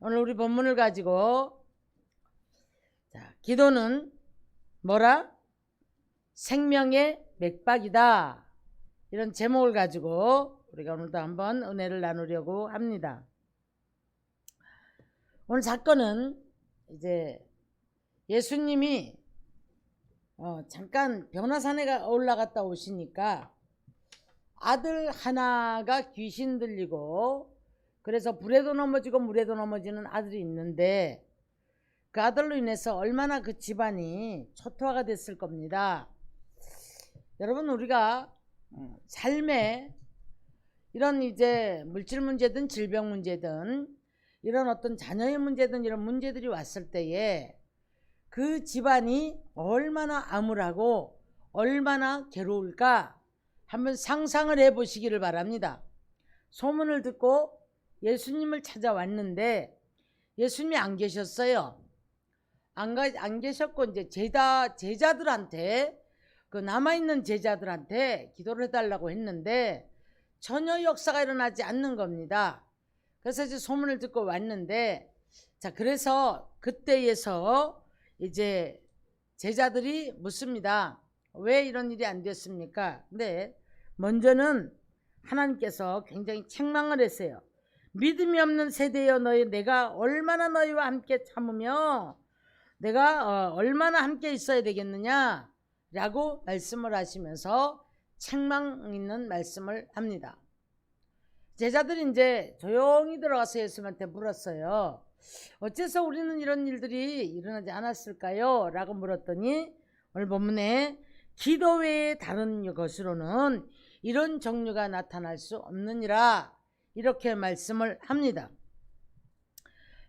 오늘 우리 본문을 가지고 자, 기도는 뭐라? 생명의 맥박이다. 이런 제목을 가지고 우리가 오늘도 한번 은혜를 나누려고 합니다. 오늘 사건은 이제 예수님이 어, 잠깐 변화산에 가- 올라갔다 오시니까 아들 하나가 귀신 들리고 그래서 불에도 넘어지고 물에도 넘어지는 아들이 있는데 그 아들로 인해서 얼마나 그 집안이 초토화가 됐을 겁니다. 여러분 우리가 어, 삶에 이런 이제 물질 문제든 질병 문제든 이런 어떤 자녀의 문제든 이런 문제들이 왔을 때에 그 집안이 얼마나 암울하고 얼마나 괴로울까 한번 상상을 해 보시기를 바랍니다. 소문을 듣고 예수님을 찾아왔는데 예수님이 안 계셨어요. 안, 가, 안 계셨고 이제 제자 제자들한테 그 남아 있는 제자들한테 기도를 해달라고 했는데 전혀 역사가 일어나지 않는 겁니다. 그래서 이제 소문을 듣고 왔는데 자 그래서 그때에서 이제 제자들이 묻습니다. 왜 이런 일이 안 됐습니까? 근데 먼저는 하나님께서 굉장히 책망을 했어요. 믿음이 없는 세대여 너희 내가 얼마나 너희와 함께 참으며 내가 어, 얼마나 함께 있어야 되겠느냐 라고 말씀을 하시면서 책망 있는 말씀을 합니다. 제자들이 이제 조용히 들어가서 예수님한테 물었어요. 어째서 우리는 이런 일들이 일어나지 않았을까요? 라고 물었더니 오늘 본문에 기도 외에 다른 것으로는 이런 종류가 나타날 수 없느니라 이렇게 말씀을 합니다.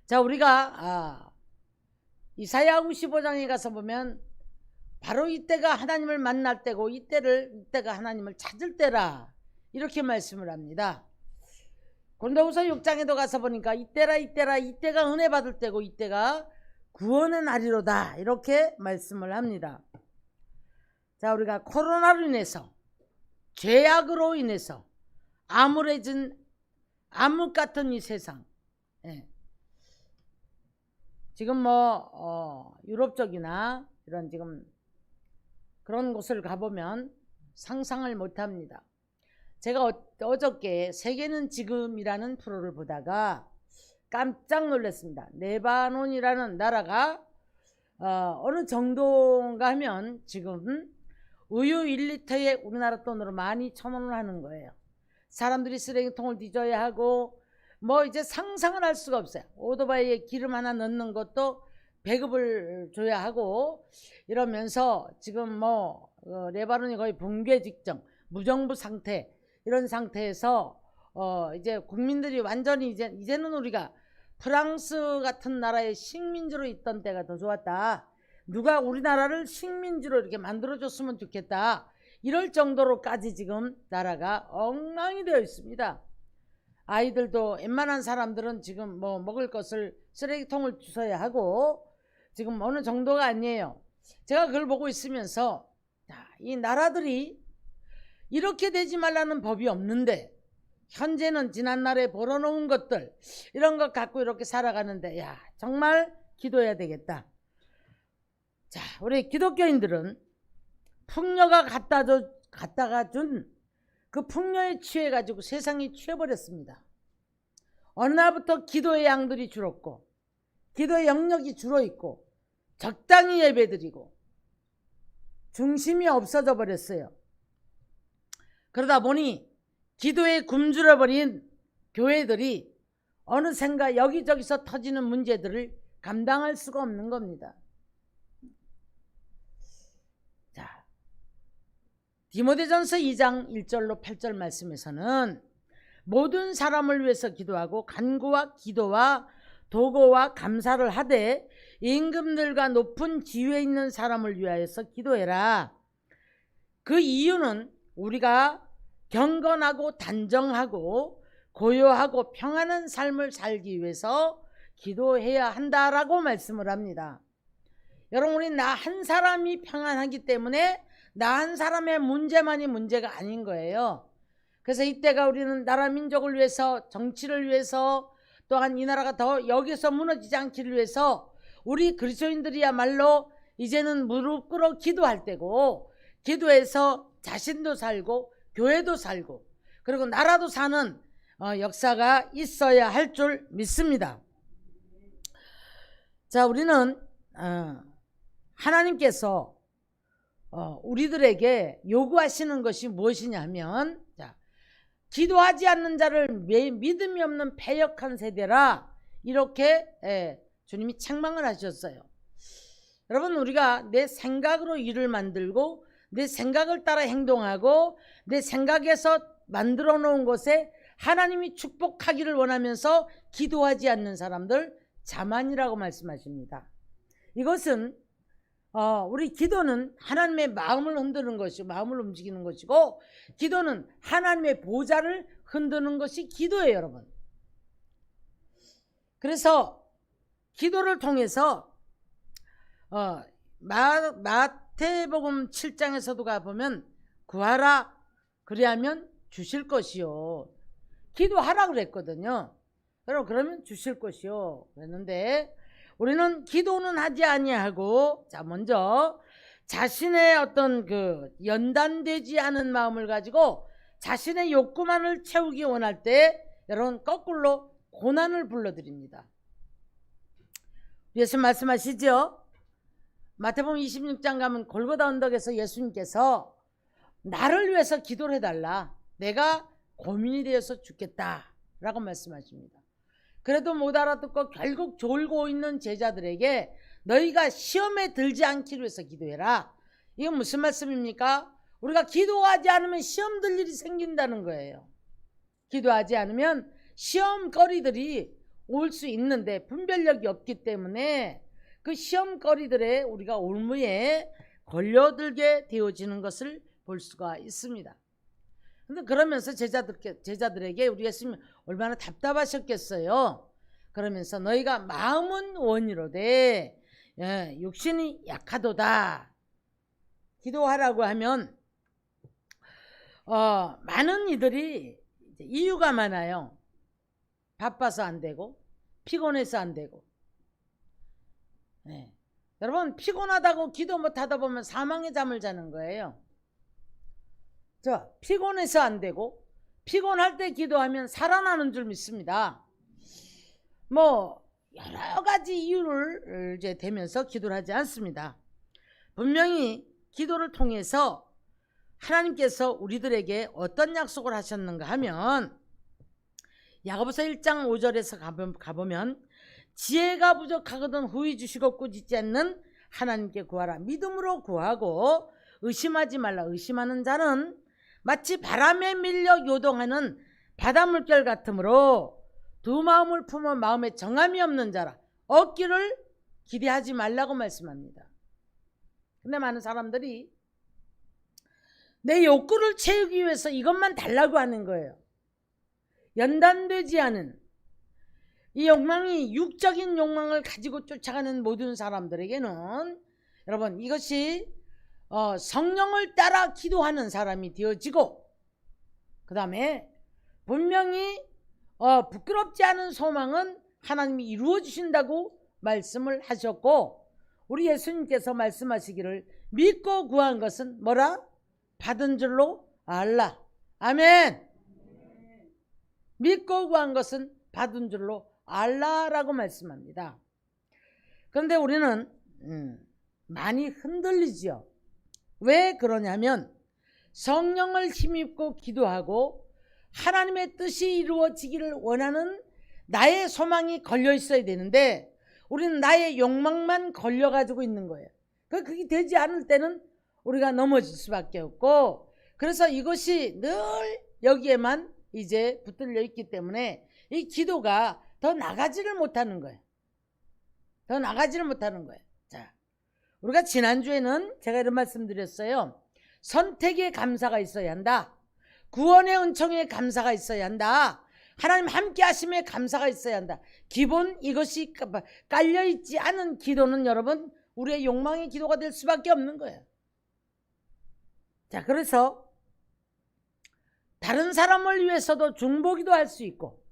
자 우리가 아, 이사야 55장에 가서 보면 바로 이때가 하나님을 만날 때고 이때를 이때가 하나님을 찾을 때라 이렇게 말씀을 합니다. 고린도후서 6장에도 가서 보니까 이때라 이때라 이때가 은혜 받을 때고 이때가 구원의 날이로다 이렇게 말씀을 합니다. 자 우리가 코로나로 인해서 죄악으로 인해서 암울해진 암흑 같은 이 세상 예. 지금 뭐 어, 유럽 쪽이나 이런 지금 그런 곳을 가보면 상상을 못합니다. 제가 어, 저께 세계는 지금이라는 프로를 보다가 깜짝 놀랐습니다. 레바논이라는 나라가 어, 느 정도인가 하면 지금 우유 1리터에 우리나라 돈으로 12,000원을 하는 거예요. 사람들이 쓰레기통을 뒤져야 하고 뭐 이제 상상을 할 수가 없어요. 오토바이에 기름 하나 넣는 것도 배급을 줘야 하고 이러면서 지금 뭐 어, 레바논이 거의 붕괴 직전 무정부 상태 이런 상태에서 어 이제 국민들이 완전히 이제 이제는 우리가 프랑스 같은 나라의 식민지로 있던 때가 더 좋았다. 누가 우리나라를 식민지로 이렇게 만들어줬으면 좋겠다. 이럴 정도로까지 지금 나라가 엉망이 되어 있습니다. 아이들도 웬만한 사람들은 지금 뭐 먹을 것을 쓰레기통을 주워야 하고 지금 어느 정도가 아니에요. 제가 그걸 보고 있으면서 이 나라들이 이렇게 되지 말라는 법이 없는데 현재는 지난날에 벌어놓은 것들 이런 것 갖고 이렇게 살아가는데 야 정말 기도해야 되겠다. 자 우리 기독교인들은 풍녀가 갖다 줘 갖다가 준 그 풍녀에 취해 가지고 세상이 취해버렸습니다. 어느 날부터 기도의 양들이 줄었고 기도의 영역이 줄어 있고 적당히 예배드리고 중심이 없어져 버렸어요. 그러다 보니 기도에 굶주려 버린 교회들이 어느샌가 여기저기서 터지는 문제들을 감당할 수가 없는 겁니다. 자, 디모데전서 2장 1절로 8절 말씀에서는 모든 사람을 위해서 기도하고 간구와 기도와 도고와 감사를 하되 임금들과 높은 지위에 있는 사람을 위하여서 기도해라. 그 이유는 우리가 경건하고 단정하고 고요하고 평안한 삶을 살기 위해서 기도해야 한다라고 말씀을 합니다. 여러분 우리 나 한 사람이 평안하기 때문에 나한 사람의 문제만이 문제가 아닌 거예요. 그래서 이때가 우리는 나라 민족을 위해서 정치를 위해서 또한 이 나라가 더 여기서 무너지지 않기를 위해서 우리 그리스도인들이야말로 이제는 무릎 꿇어 기도할 때고 기도해서 자신도 살고 교회도 살고 그리고 나라도 사는 어, 역사가 있어야 할 줄 믿습니다. 자, 우리는 어, 하나님께서 어, 우리들에게 요구하시는 것이 무엇이냐 하면 자, 기도하지 않는 자를 매- 믿음이 없는 패역한 세대라 이렇게 예, 주님이 책망을 하셨어요. 여러분 우리가 내 생각으로 일을 만들고 내 생각을 따라 행동하고 내 생각에서 만들어 놓은 것에 하나님이 축복하기를 원하면서 기도하지 않는 사람들 자만이라고 말씀하십니다. 이것은 어, 우리 기도는 하나님의 마음을 흔드는 것이고 마음을 움직이는 것이고 기도는 하나님의 보좌를 흔드는 것이 기도예요, 여러분. 그래서 기도를 통해서 어, 마, 마태복음 7장에서도 가보면 구하라 그리하면 주실 것이요. 기도하라 그랬거든요. 여러분 그러면 주실 것이요. 그랬는데 우리는 기도는 하지 아니하고 자 먼저 자신의 어떤 그 연단되지 않은 마음을 가지고 자신의 욕구만을 채우기 원할 때 여러분 거꾸로 고난을 불러드립니다. 예수 말씀하시죠? 마태복음 26장 가면 골고다 언덕에서 예수님께서 나를 위해서 기도를 해달라. 내가 고민이 되어서 죽겠다 라고 말씀하십니다. 그래도 못 알아듣고 결국 졸고 있는 제자들에게 너희가 시험에 들지 않기를 위해서 기도해라. 이건 무슨 말씀입니까? 우리가 기도하지 않으면 시험 들 일이 생긴다는 거예요. 기도하지 않으면 시험거리들이 올 수 있는데 분별력이 없기 때문에 그 시험거리들에 우리가 올무에 걸려들게 되어지는 것을 볼 수가 있습니다. 근데 그러면서 제자들께, 제자들에게 우리 예수님 얼마나 답답하셨겠어요. 그러면서 너희가 마음은 원이로되 예, 육신이 약하도다. 기도하라고 하면 어, 많은 이들이 이유가 많아요. 바빠서 안 되고 피곤해서 안 되고. 예. 여러분 피곤하다고 기도 못 하다 보면 사망의 잠을 자는 거예요. 저 피곤해서 안 되고 피곤할 때 기도하면 살아나는 줄 믿습니다. 뭐 여러 가지 이유를 이제 대면서 기도를 하지 않습니다. 분명히 기도를 통해서 하나님께서 우리들에게 어떤 약속을 하셨는가 하면 야고보서 1장 5절에서 가보면 지혜가 부족하거든 후히 주시고 꾸짖지 않는 하나님께 구하라 믿음으로 구하고 의심하지 말라 의심하는 자는 마치 바람에 밀려 요동하는 바다 물결 같으므로 두 마음을 품어 마음에 정함이 없는 자라 얻기를 기대하지 말라고 말씀합니다. 근데 많은 사람들이 내 욕구를 채우기 위해서 이것만 달라고 하는 거예요. 연단되지 않은 이 욕망이 육적인 욕망을 가지고 쫓아가는 모든 사람들에게는 여러분 이것이 어, 성령을 따라 기도하는 사람이 되어지고 그 다음에 분명히 어, 부끄럽지 않은 소망은 하나님이 이루어 주신다고 말씀을 하셨고 우리 예수님께서 말씀하시기를 믿고 구한 것은 뭐라? 받은 줄로 알라. 아멘. 믿고 구한 것은 받은 줄로 알라라고 말씀합니다. 그런데 우리는 음, 많이 흔들리지요. 왜 그러냐면 성령을 힘입고 기도하고 하나님의 뜻이 이루어지기를 원하는 나의 소망이 걸려 있어야 되는데 우리는 나의 욕망만 걸려 가지고 있는 거예요. 그 그게 되지 않을 때는 우리가 넘어질 수밖에 없고 그래서 이것이 늘 여기에만 이제 붙들려 있기 때문에 이 기도가 더 나가지를 못하는 거예요. 더 나가지를 못하는 거예요. 자, 우리가 지난주에는 제가 이런 말씀 드렸어요. 선택에 감사가 있어야 한다. 구원의 은총에 감사가 있어야 한다. 하나님 함께 하심에 감사가 있어야 한다. 기본 이것이 깔려 있지 않은 기도는 여러분 우리의 욕망의 기도가 될 수밖에 없는 거예요. 자, 그래서 다른 사람을 위해서도 중보기도 할 수 있고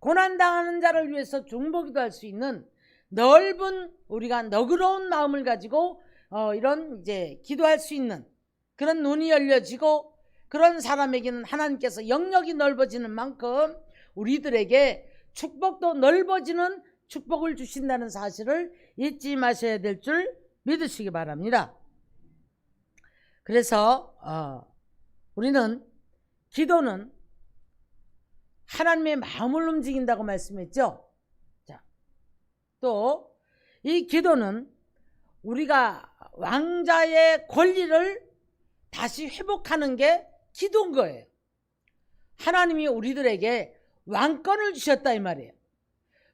고난당하는 자를 위해서 중보기도 할 수 있는 넓은 우리가 너그러운 마음을 가지고 어, 이런 이제 기도할 수 있는 그런 눈이 열려지고 그런 사람에게는 하나님께서 영역이 넓어지는 만큼 우리들에게 축복도 넓어지는 축복을 주신다는 사실을 잊지 마셔야 될 줄 믿으시기 바랍니다. 그래서 어, 우리는 기도는 하나님의 마음을 움직인다고 말씀했죠. 자, 또이 기도는 우리가 왕자의 권리를 다시 회복하는 게 기도인 거예요. 하나님이 우리들에게 왕권을 주셨다 이 말이에요.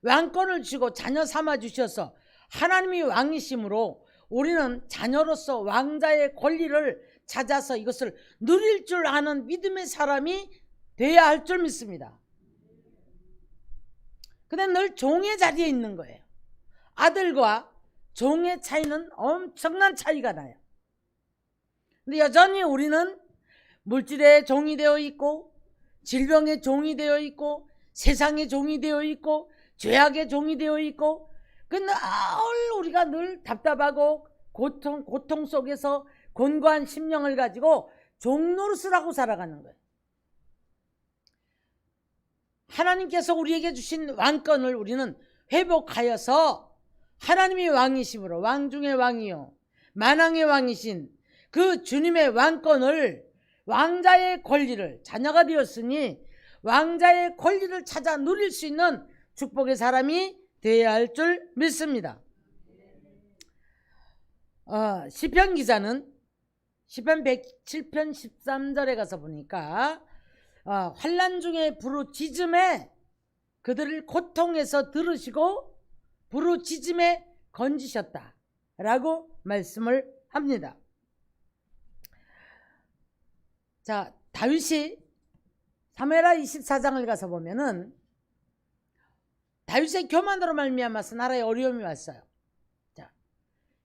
왕권을 주고 자녀 삼아 주셔서 하나님이 왕이심으로 우리는 자녀로서 왕자의 권리를 찾아서 이것을 누릴 줄 아는 믿음의 사람이 돼야 할 줄 믿습니다. 근데 늘 종의 자리에 있는 거예요. 아들과 종의 차이는 엄청난 차이가 나요. 근데 여전히 우리는 물질의 종이 되어 있고 질병의 종이 되어 있고 세상의 종이 되어 있고 죄악의 종이 되어 있고 그늘 우리가 늘 답답하고 고통 고통 속에서 곤고한 심령을 가지고 종노릇을 하고 살아가는 거예요. 하나님께서 우리에게 주신 왕권을 우리는 회복하여서 하나님이 왕이심으로 왕 중의 왕이요 만왕의 왕이신 그 주님의 왕권을 왕자의 권리를 자녀가 되었으니 왕자의 권리를 찾아 누릴 수 있는 축복의 사람이 되어야 할 줄 믿습니다. 어, 시편 기자는 시편 107편 13절에 가서 보니까 어, 환란 중에 부르짖음에 그들을 고통에서 들으시고 부르짖음에 건지셨다라고 말씀을 합니다. 자, 다윗이 사메라 24장을 가서 보면은 다윗의 교만으로 말미암아서 나라에 어려움이 왔어요. 자,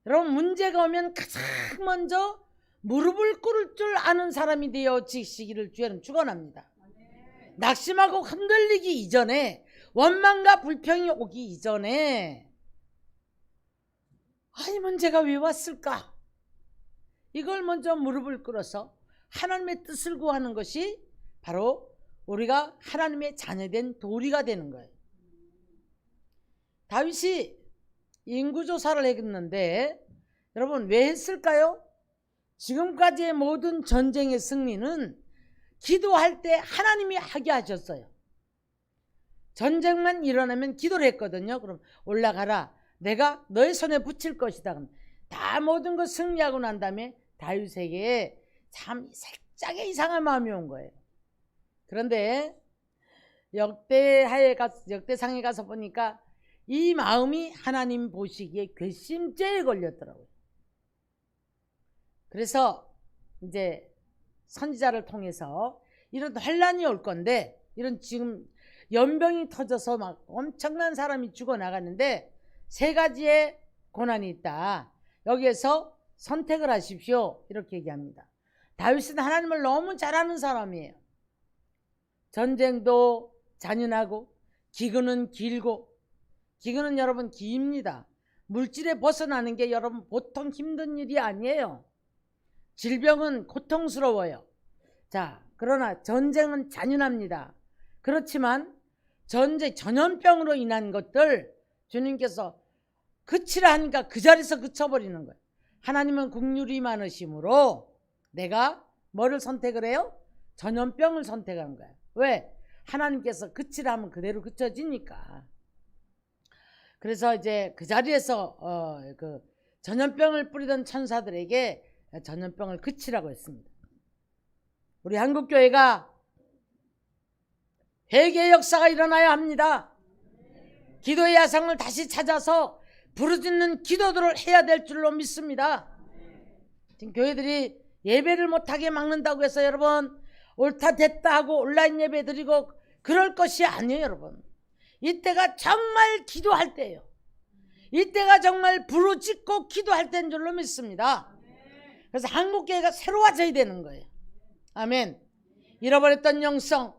여러분 문제가 오면 가장 먼저 무릎을 꿇을 줄 아는 사람이 되어 지시기를 주에는 축원합니다. 낙심하고 흔들리기 이전에 원망과 불평이 오기 이전에 아, 이 문제가 왜 왔을까? 이걸 먼저 무릎을 꿇어서 하나님의 뜻을 구하는 것이 바로 우리가 하나님의 자녀된 도리가 되는 거예요. 다윗이 인구조사를 했는데 여러분 왜 했을까요? 지금까지의 모든 전쟁의 승리는 기도할 때 하나님이 하게 하셨어요. 전쟁만 일어나면 기도를 했거든요. 그럼 올라가라. 내가 너의 손에 붙일 것이다. 그럼 다 모든 것 승리하고 난 다음에 다윗에게 참 살짝의 이상한 마음이 온 거예요. 그런데 역대하에 가 역대상에 가서 보니까 이 마음이 하나님 보시기에 괘씸죄에 걸렸더라고요. 그래서 이제 선지자를 통해서 이런 환란이 올 건데 이런 지금 연병이 터져서 막 엄청난 사람이 죽어 나가는데 세 가지의 고난이 있다. 여기에서 선택을 하십시오. 이렇게 얘기합니다. 다윗은 하나님을 너무 잘 아는 사람이에요. 전쟁도 잔인하고 기근은 길고 기근은 여러분 깁니다. 물질에 벗어나는 게 여러분 보통 힘든 일이 아니에요. 질병은 고통스러워요. 자, 그러나 전쟁은 잔인합니다. 그렇지만 전쟁 전염병으로 인한 것들 주님께서 그치라 하니까 그 자리에서 그쳐버리는 거예요. 하나님은 국률이 많으심으로 내가 뭐를 선택을 해요? 전염병을 선택한 거예요. 왜? 하나님께서 그치라 하면 그대로 그쳐지니까. 그래서 이제 그 자리에서 어, 그 전염병을 뿌리던 천사들에게 전염병을 그치라고 했습니다. 우리 한국 교회가 회개 역사가 일어나야 합니다. 기도의 야상을 다시 찾아서 부르짖는 기도들을 해야 될 줄로 믿습니다. 지금 교회들이 예배를 못하게 막는다고 해서 여러분 옳다 됐다 하고 온라인 예배 드리고 그럴 것이 아니에요 여러분. 이때가 정말 기도할 때예요. 이때가 정말 부르짖고 기도할 때인 줄로 믿습니다. 그래서 한국교회가 새로워져야 되는 거예요. 아멘. 잃어버렸던 영성,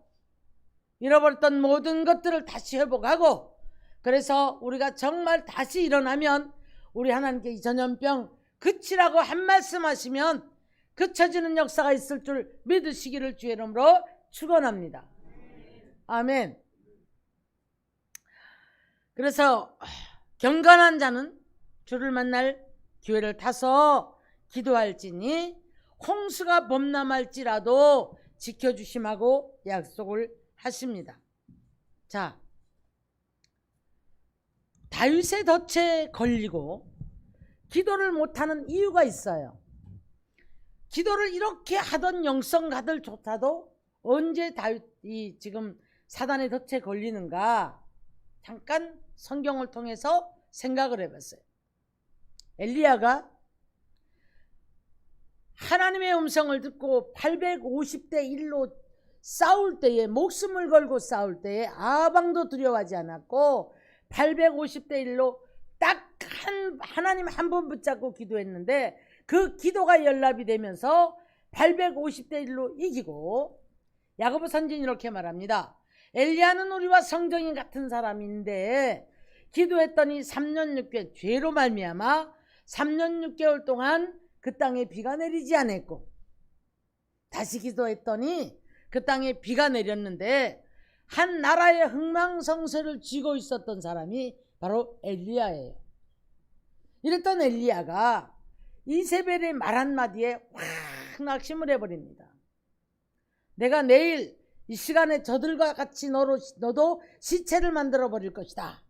잃어버렸던 모든 것들을 다시 회복하고 그래서 우리가 정말 다시 일어나면 우리 하나님께 이 전염병 그치라고 한 말씀 하시면 그쳐지는 역사가 있을 줄 믿으시기를 주의 이름으로 축원합니다. 아멘. 그래서 경건한 자는 주를 만날 기회를 타서 기도할지니 홍수가 범람할지라도 지켜주심하고 약속을 하십니다. 자, 다윗의 덫에 걸리고 기도를 못하는 이유가 있어요. 기도를 이렇게 하던 영성가들조차도 언제 다윗이 지금 사단의 덫에 걸리는가 잠깐 성경을 통해서 생각을 해봤어요. 엘리야가 하나님의 음성을 듣고 850대 1로 싸울 때에 목숨을 걸고 싸울 때에 아방도 두려워하지 않았고 850대 1로 딱 한 하나님 한 번 붙잡고 기도했는데 그 기도가 연락이 되면서 850대 1로 이기고 야고보 선진 이렇게 말합니다. 엘리야는 우리와 성정인 같은 사람인데 기도했더니 3년 6개월 죄로 말미암아 3년 6개월 동안 그 땅에 비가 내리지 않았고 다시 기도했더니 그 땅에 비가 내렸는데 한 나라의 흥망성쇠를 쥐고 있었던 사람이 바로 엘리야예요. 이랬던 엘리야가 이세벨의 말 한마디에 확 낙심을 해버립니다. 내가 내일 이 시간에 저들과 같이 너로, 너도 시체를 만들어 버릴 것이다.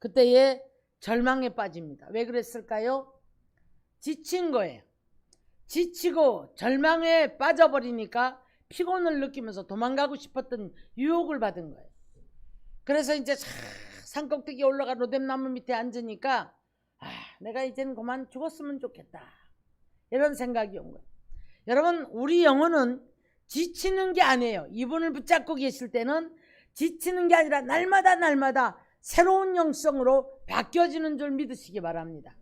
그때에 절망에 빠집니다. 왜 그랬을까요? 지친 거예요. 지치고 절망에 빠져버리니까 피곤을 느끼면서 도망가고 싶었던 유혹을 받은 거예요. 그래서 이제 산꼭대기 올라가 로뎀나무 밑에 앉으니까 아, 내가 이제는 그만 죽었으면 좋겠다. 이런 생각이 온 거예요. 여러분, 우리 영혼은 지치는 게 아니에요. 이분을 붙잡고 계실 때는 지치는 게 아니라 날마다 날마다 새로운 영성으로 바뀌어지는 줄 믿으시기 바랍니다.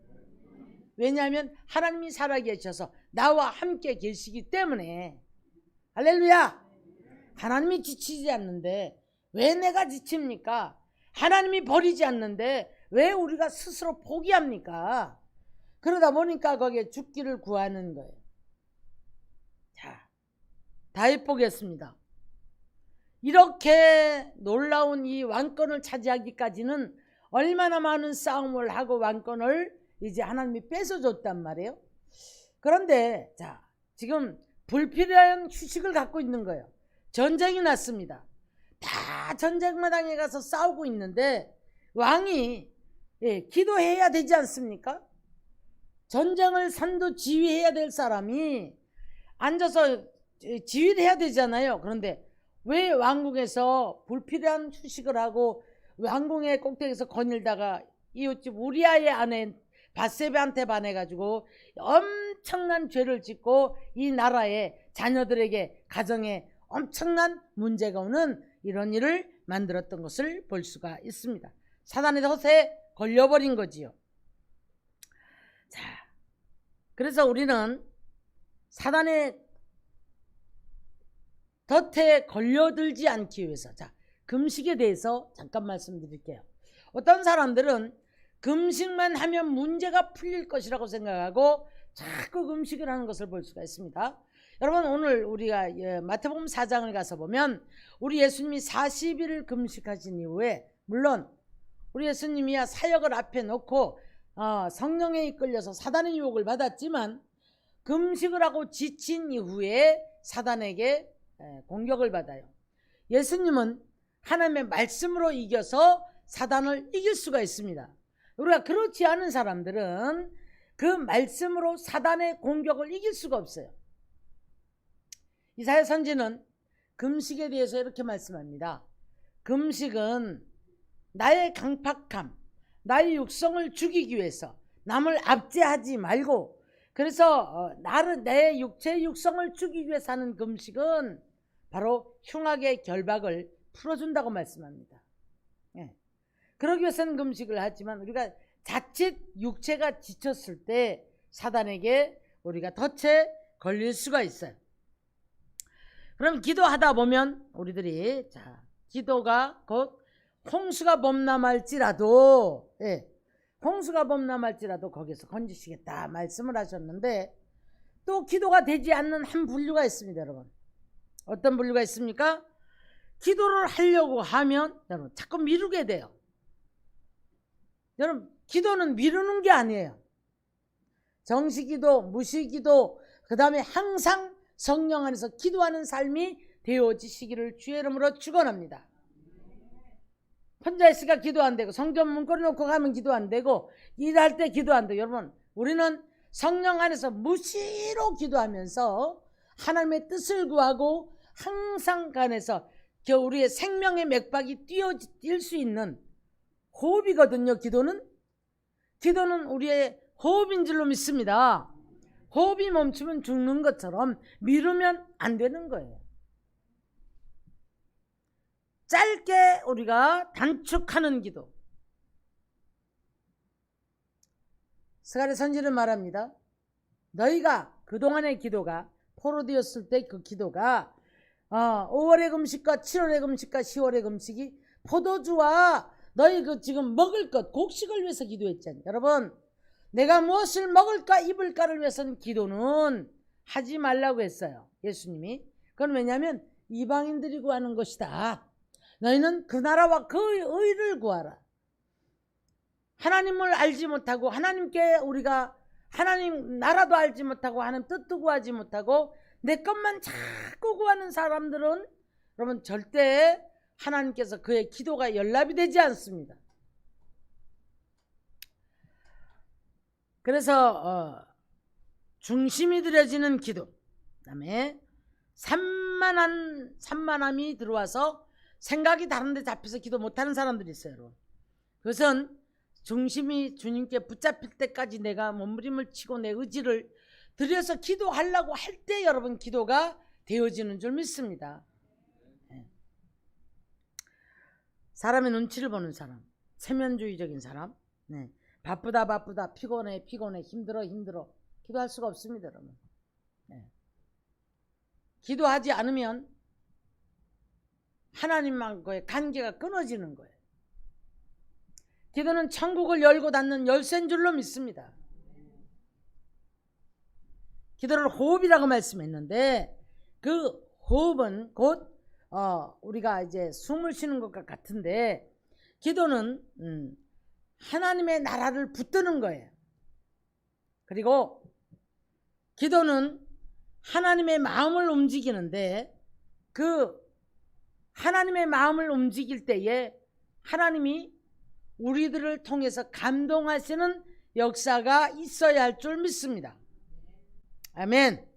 왜냐하면 하나님이 살아계셔서 나와 함께 계시기 때문에 할렐루야! 하나님이 지치지 않는데 왜 내가 지칩니까? 하나님이 버리지 않는데 왜 우리가 스스로 포기합니까? 그러다 보니까 거기에 죽기를 구하는 거예요. 자, 다해 보겠습니다. 이렇게 놀라운 이 왕권을 차지하기까지는 얼마나 많은 싸움을 하고 왕권을 이제 하나님이 뺏어줬단 말이에요. 그런데 자 지금 불필요한 휴식을 갖고 있는 거예요. 전쟁이 났습니다. 다 전쟁마당에 가서 싸우고 있는데 왕이 예, 기도해야 되지 않습니까? 전쟁을 선두 지휘해야 될 사람이 앉아서 지휘를 해야 되잖아요. 그런데 왜 왕궁에서 불필요한 휴식을 하고 왕궁의 꼭대기에서 거닐다가 이웃집 우리아의 아내 바세베한테 반해가지고 엄 청난 죄를 짓고 이 나라의 자녀들에게 가정에 엄청난 문제가 오는 이런 일을 만들었던 것을 볼 수가 있습니다. 사단의 덫에 걸려버린 거지요. 자, 그래서 우리는 사단의 덫에 걸려들지 않기 위해서 자 금식에 대해서 잠깐 말씀드릴게요. 어떤 사람들은 금식만 하면 문제가 풀릴 것이라고 생각하고 자꾸 금식을 하는 것을 볼 수가 있습니다. 여러분 오늘 우리가 예, 마태복음 4장을 가서 보면 우리 예수님이 40일을 금식하신 이후에 물론 우리 예수님이야 사역을 앞에 놓고 어, 성령에 이끌려서 사단의 유혹을 받았지만 금식을 하고 지친 이후에 사단에게 공격을 받아요. 예수님은 하나님의 말씀으로 이겨서 사단을 이길 수가 있습니다. 우리가 그렇지 않은 사람들은 그 말씀으로 사단의 공격을 이길 수가 없어요. 이사야 선지는 금식에 대해서 이렇게 말씀합니다. 금식은 나의 강팍함, 나의 육성을 죽이기 위해서 남을 압제하지 말고 그래서 어, 나를 내 육체의 육성을 죽이기 위해서 하는 금식은 바로 흉악의 결박을 풀어준다고 말씀합니다. 예. 그러기 위해서는 금식을 하지만 우리가 자칫 육체가 지쳤을 때 사단에게 우리가 덫에 걸릴 수가 있어요. 그럼 기도하다 보면 우리들이 자 기도가 곧 홍수가 범람할지라도 예, 홍수가 범람할지라도 거기서 건지시겠다 말씀을 하셨는데 또 기도가 되지 않는 한 분류가 있습니다 여러분 어떤 분류가 있습니까? 기도를 하려고 하면 여러분 자꾸 미루게 돼요 여러분 기도는 미루는 게 아니에요 정시기도 무시기도 그 다음에 항상 성령 안에서 기도하는 삶이 되어지시기를 주의 이름으로 축원합니다. 혼자 있으니까 기도 안 되고 성전 문 꺼놓고 가면 기도 안 되고 일할 때 기도 안 되고 여러분 우리는 성령 안에서 무시로 기도하면서 하나님의 뜻을 구하고 항상 간에서 겨 우리의 생명의 맥박이 뛰어질 수 있는 호흡이거든요. 기도는 기도는 우리의 호흡인 줄로 믿습니다. 호흡이 멈추면 죽는 것처럼 미루면 안 되는 거예요. 짧게 우리가 단축하는 기도. 스가랴 선지는 말합니다. 너희가 그동안의 기도가 포로되었을 때 그 기도가 어, 5월의 금식과 7월의 금식과 10월의 금식이 포도주와 너희 그 지금 먹을 것 곡식을 위해서 기도했잖아요. 여러분 내가 무엇을 먹을까 입을까를 위해서는 기도는 하지 말라고 했어요. 예수님이. 그건 왜냐하면 이방인들이 구하는 것이다. 너희는 그 나라와 그 의를 구하라. 하나님을 알지 못하고 하나님께 우리가 하나님 나라도 알지 못하고 하나님 뜻도 구하지 못하고 내 것만 자꾸 구하는 사람들은 여러분 절대 하나님께서 그의 기도가 연락이 되지 않습니다. 그래서 어, 중심이 들여지는 기도 그다음에 산만한 산만함이 들어와서 생각이 다른데 잡혀서 기도 못하는 사람들이 있어요. 여러분. 그것은 중심이 주님께 붙잡힐 때까지 내가 몸부림을 치고 내 의지를 들여서 기도하려고 할 때 여러분 기도가 되어지는 줄 믿습니다. 예. 사람의 눈치를 보는 사람, 세면주의적인 사람, 네. 바쁘다 바쁘다 피곤해 피곤해 힘들어 힘들어 기도할 수가 없습니다 여러분 네. 기도하지 않으면 하나님과의 관계가 끊어지는 거예요 기도는 천국을 열고 닫는 열쇠인 줄로 믿습니다 기도를 호흡이라고 말씀했는데 그 호흡은 곧 어, 우리가 이제 숨을 쉬는 것과 같은데 기도는 음, 하나님의 나라를 붙드는 거예요. 그리고 기도는 하나님의 마음을 움직이는데 그 하나님의 마음을 움직일 때에 하나님이 우리들을 통해서 감동하시는 역사가 있어야 할 줄 믿습니다. 아멘.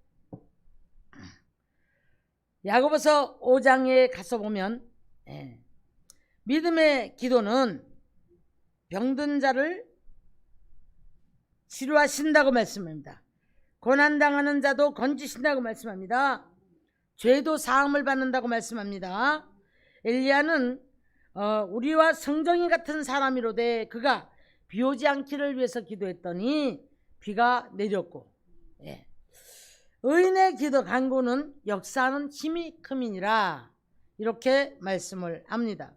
야고보서 5장에 가서 보면 예, 믿음의 기도는 병든 자를 치료하신다고 말씀합니다. 고난당하는 자도 건지신다고 말씀합니다. 죄도 사함을 받는다고 말씀합니다. 엘리야는 어, 우리와 성정이 같은 사람이로되 그가 비 오지 않기를 위해서 기도했더니 비가 내렸고 예. 의인의 기도 간구는 역사하는 힘이 크민이라 이렇게 말씀을 합니다.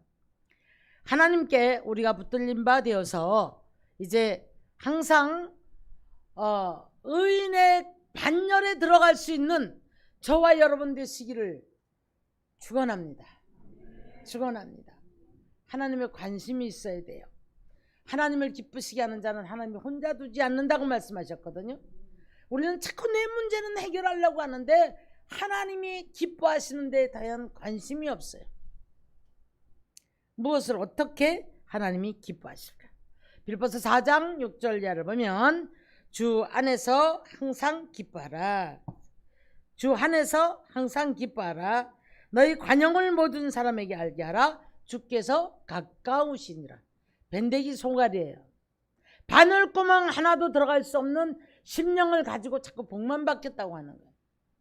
하나님께 우리가 붙들린 바 되어서 이제 항상 어, 의인의 반열에 들어갈 수 있는 저와 여러분 되시기를 축원합니다. 축원합니다. 하나님의 관심이 있어야 돼요. 하나님을 기쁘시게 하는 자는 하나님이 혼자 두지 않는다고 말씀하셨거든요. 우리는 자꾸 내 문제는 해결하려고 하는데 하나님이 기뻐하시는 데 대한 관심이 없어요. 무엇을 어떻게 하나님이 기뻐하실까? 빌보서 4장 6절 이하를 보면 주 안에서 항상 기뻐하라. 주 안에서 항상 기뻐하라. 너희 관용을 모든 사람에게 알게 하라. 주께서 가까우시니라. 밴데기 송아리예요. 바늘구멍 하나도 들어갈 수 없는 심령을 가지고 자꾸 복만 받겠다고 하는 거예요.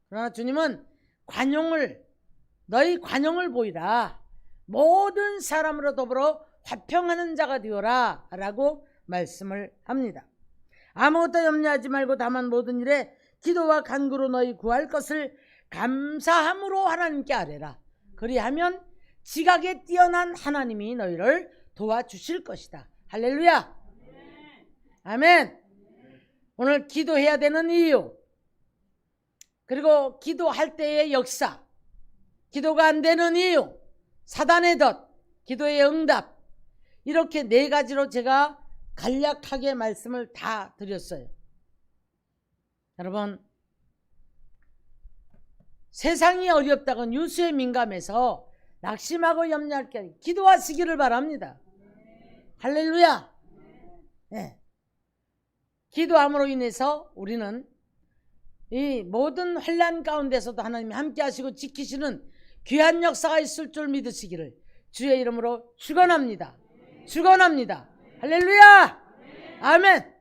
그러나 주님은 관용을 너희 관용을 보이라. 모든 사람으로 더불어 화평하는 자가 되어라 라고 말씀을 합니다. 아무것도 염려하지 말고 다만 모든 일에 기도와 간구로 너희 구할 것을 감사함으로 하나님께 아뢰라. 그리하면 지각에 뛰어난 하나님이 너희를 도와주실 것이다. 할렐루야. 아멘. 오늘 기도해야 되는 이유. 그리고 기도할 때의 역사. 기도가 안 되는 이유. 사단의 덫. 기도의 응답. 이렇게 네 가지로 제가 간략하게 말씀을 다 드렸어요. 여러분, 세상이 어렵다고 뉴스에 민감해서 낙심하고 염려할 게 기도하시기를 바랍니다. 할렐루야. 네. 기도함으로 인해서 우리는 이 모든 환란 가운데서도 하나님이 함께 하시고 지키시는 귀한 역사가 있을 줄 믿으시기를 주의 이름으로 축원합니다. 축원합니다. 할렐루야. 아멘.